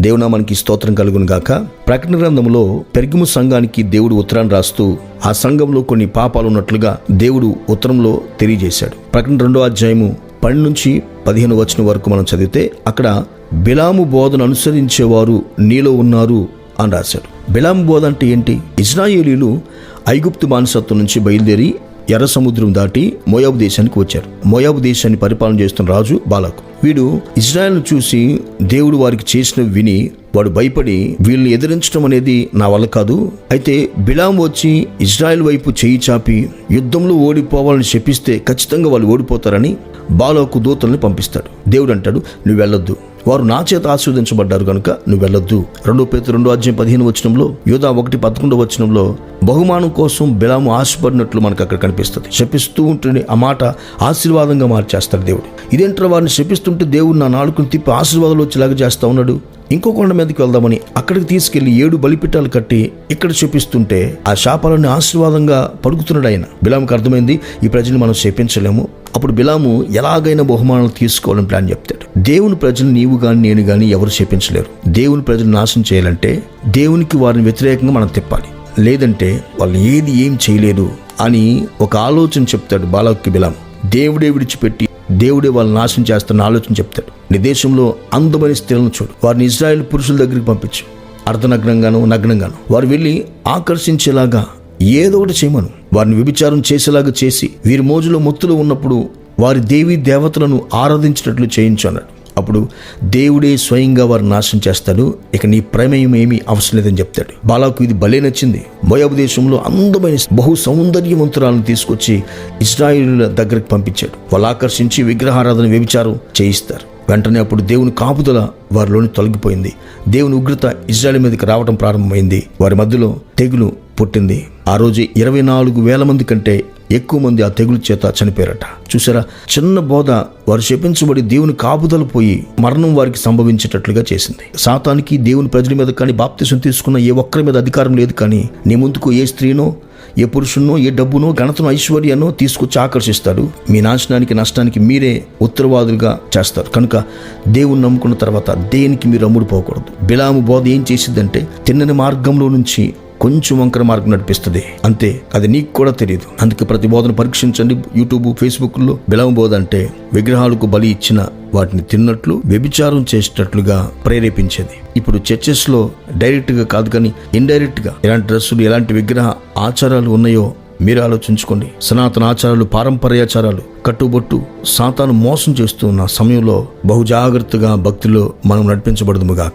దేవునామానికి స్తోత్రం కలుగును గాక. ప్రకటన గ్రంథంలో పెరిగిము సంఘానికి దేవుడు ఉత్తరాన్ని రాస్తూ ఆ సంఘంలో కొన్ని పాపాలు ఉన్నట్లుగా దేవుడు ఉత్తరంలో తెలియజేశాడు. ప్రకటన రెండో అధ్యాయము పన్నెండు నుంచి పదిహేను వచ్చిన వరకు మనం చదివితే అక్కడ బిలాము బోధను అనుసరించేవారు నీలో ఉన్నారు అని రాశాడు బిలాము బోధ అంటే ఏంటి? ఇజ్రాయేలీలు ఐగుప్తు బానిసత్వం నుంచి బయలుదేరి ఎర్ర సముద్రం దాటి మోయాబు దేశానికి వచ్చారు. మోయాబు దేశాన్ని పరిపాలన చేస్తున్న రాజు బాలకు. వీడు ఇజ్రాయెల్ను చూసి దేవుడు వారికి చేసిన విని వాడు భయపడి వీళ్ళని ఎదిరించడం అనేది నా వల్ల కాదు. అయితే బిలాం వచ్చి ఇజ్రాయెల్ వైపు చేయి చాపి యుద్ధంలో ఓడిపోవాలని శపిస్తే ఖచ్చితంగా వాళ్ళు ఓడిపోతారని బాలోకు దూతల్ని పంపిస్తాడు. దేవుడు అంటాడు నువ్వు వెళ్ళొద్దు. వారు నా చేత ఆస్వాదించబడ్డారు కనుక నువ్వు వెళ్ళొద్దు. రెండో పేరు రెండో అధ్యాయం పదిహేను వచనంలో యోధా ఒకటి పదకొండో వచనంలో బహుమానం కోసం బిలాము ఆశపడినట్లు మనకు అక్కడ కనిపిస్తుంది. శపిస్తూ ఉంటే ఆ మాట ఆశీర్వాదంగా మార్చేస్తాడు దేవుడు. ఇదేంటారు వారిని శపిస్తుంటే దేవుడు నా నాలుగుని తిప్పి ఆశీర్వాదాలు వచ్చేలాగా చేస్తా ఉన్నాడు? ఇంకో కొండ మీదకి వెళ్దామని అక్కడికి తీసుకెళ్ళి ఏడు బలిపిట్టాలు కట్టి ఇక్కడ చూపిస్తుంటే ఆ శాపాలని ఆశీర్వాదంగా పడుకుతున్నాడు ఆయన. బిలాముకి అర్థమైంది ఈ ప్రజలు మనం చేపించలేము అప్పుడు బిలాము ఎలాగైనా బహుమానాలు తీసుకోవాలని ప్లాన్ చెప్తాడు. దేవుని ప్రజలు నీవు కానీ నేను కానీ ఎవరు చేపించలేరు దేవుని ప్రజలు నాశనం చేయాలంటే దేవునికి వారిని వ్యతిరేకంగా మనం తిప్పాలి. లేదంటే వాళ్ళు ఏది ఏం చేయలేదు అని ఒక ఆలోచన చెప్తాడు బాలక్కి బిలాం దేవుడే విడిచిపెట్టి దేవుడే వాళ్ళని నాశనం చేస్తున్న ఆలోచన చెప్తాడు. నీ దేశంలో అందమైన స్త్రీలను చూడు. వారిని ఇజ్రాయెల్ పురుషుల దగ్గరికి పంపించు. అర్ధనగ్నంగాను నగ్నంగాను. వారు వెళ్ళి ఆకర్షించేలాగా ఏదో ఒకటి చేయమను. వారిని వ్యభిచారం చేసేలాగా చేసి వీరి మోజులో మొత్తులు ఉన్నప్పుడు వారి దేవి దేవతలను ఆరాధించినట్లు చేయించు అన్నాడు. అప్పుడు దేవుడే స్వయంగా వారు నాశనం చేస్తాడు. ఇక నీ ప్రమేయం ఏమీ అవసరం లేదని చెప్తాడు. బాలాకు ఇది భలే నచ్చింది. మోయాబు దేశంలో అందమైన బహు సౌందర్యవంతురాలను తీసుకొచ్చి ఇజ్రాయిల్ దగ్గరికి పంపించాడు. వాళ్ళు ఆకర్షించి విగ్రహారాధన వ్యభిచారం చేయిస్తారు. వెంటనే అప్పుడు దేవుని కాపుదల వారిలోని తొలగిపోయింది. దేవుని ఉగ్రత ఇజ్రాయల్ మీదకి రావడం ప్రారంభమైంది. వారి మధ్యలో తెగులు పుట్టింది. ఆ రోజు ఇరవై నాలుగు వేల మంది కంటే ఎక్కువ మంది ఆ తెగులు చేత చనిపోయారట. చూసారా? చిన్న బోధ వారు శపించబడి దేవుని కాపుదల పోయి మరణం వారికి సంభవించేటట్లుగా చేసింది. సాతానికి దేవుని ప్రజల మీద కానీ బాప్తిసం తీసుకున్న ఏ ఒక్కరి మీద అధికారం లేదు కానీ నీ ముందుకు ఏ స్త్రీనో ఏ పురుషున్నో ఏ డబ్బునో ఘనతను ఐశ్వర్యానో తీసుకొచ్చి ఆకర్షిస్తాడు. మీ నాశనానికి నష్టానికి మీరే ఉత్తరవాదులుగా చేస్తారు. కనుక దేవుని నమ్ముకున్న తర్వాత దేనికి మీరు అమ్ముడు పోకూడదు. బిలాము బోధ ఏం చేసిందంటే తిన్నని మార్గంలో నుంచి కొంచెం వంకర మార్గం నడిపిస్తుంది. అంతే అది నీకు కూడా తెలియదు. అందుకే ప్రతి బోధన పరీక్షించండి. యూట్యూబ్ ఫేస్బుక్లో బిలవ బోధ అంటే విగ్రహాలకు బలి ఇచ్చిన వాటిని తిన్నట్లు వ్యభిచారం చేసేటట్లుగా ప్రేరేపించేది. ఇప్పుడు చర్చెస్లో డైరెక్ట్గా కాదు కానీ ఇండైరెక్ట్గా ఎలాంటి డ్రెస్సులు ఎలాంటి విగ్రహ ఆచారాలు ఉన్నాయో మీరు ఆలోచించుకోండి. సనాతన ఆచారాలు పారంపర్యాచారాలు కట్టుబొట్టు సాతాను మోసం చేస్తున్న సమయంలో బహు జాగ్రత్తగా భక్తిలో మనం నడిపించబడదుముగాక